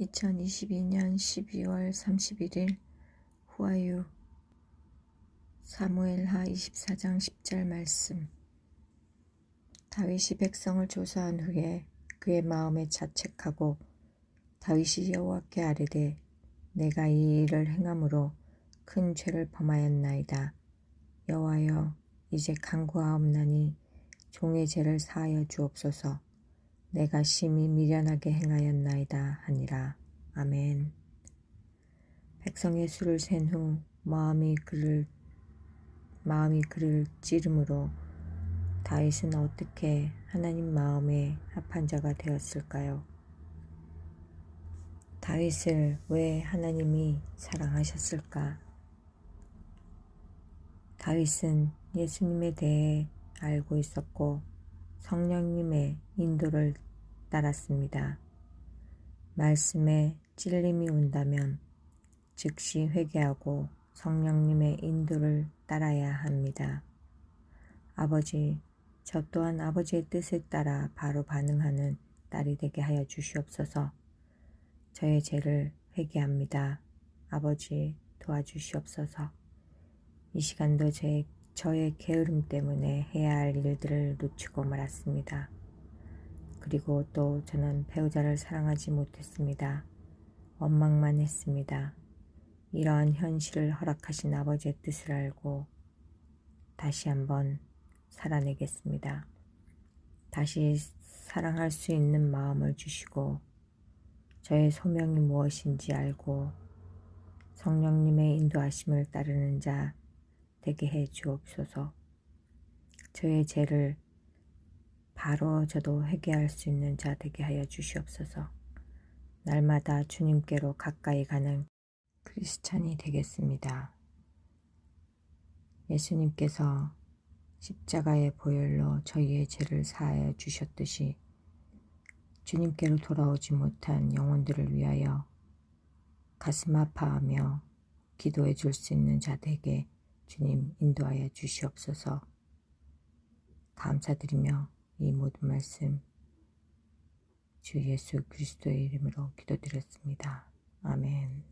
2022년 12월 31일 후아유. 사무엘하 24장 10절 말씀. 다윗이 백성을 조사한 후에 그의 마음에 자책하고 다윗이 여호와께 아뢰되 내가 이 일을 행함으로 큰 죄를 범하였나이다. 여호와여 이제 간구하옵나니 종의 죄를 사하여 주옵소서 내가 심히 미련하게 행하였나이다 하니라. 아멘. 백성의 수를 센 후 마음이 그를 마음이 그를 찌름으로 다윗은 어떻게 하나님 마음에 합한 자가 되었을까요? 다윗을 왜 하나님이 사랑하셨을까? 다윗은 예수님에 대해 알고 있었고 성령님의 인도를 따랐습니다. 말씀에 찔림이 온다면 즉시 회개하고 성령님의 인도를 따라야 합니다. 아버지, 저 또한 아버지의 뜻에 따라 바로 반응하는 딸이 되게 하여 주시옵소서. 저의 죄를 회개합니다. 아버지, 도와주시옵소서. 이 시간도 제 저의 게으름 때문에 해야 할 일들을 놓치고 말았습니다. 그리고 또 저는 배우자를 사랑하지 못했습니다. 원망만 했습니다. 이러한 현실을 허락하신 아버지의 뜻을 알고 다시 한번 살아내겠습니다. 다시 사랑할 수 있는 마음을 주시고 저의 소명이 무엇인지 알고 성령님의 인도하심을 따르는 자 되게 해 주옵소서. 저의 죄를 바로 저도 회개할 수 있는 자 되게 하여 주시옵소서. 날마다 주님께로 가까이 가는 크리스찬이 되겠습니다. 예수님께서 십자가의 보혈로 저희의 죄를 사하여 주셨듯이 주님께로 돌아오지 못한 영혼들을 위하여 가슴 아파하며 기도해 줄 수 있는 자 되게 주님 인도하여 주시옵소서. 감사드리며 이 모든 말씀 주 예수 그리스도의 이름으로 기도드렸습니다. 아멘.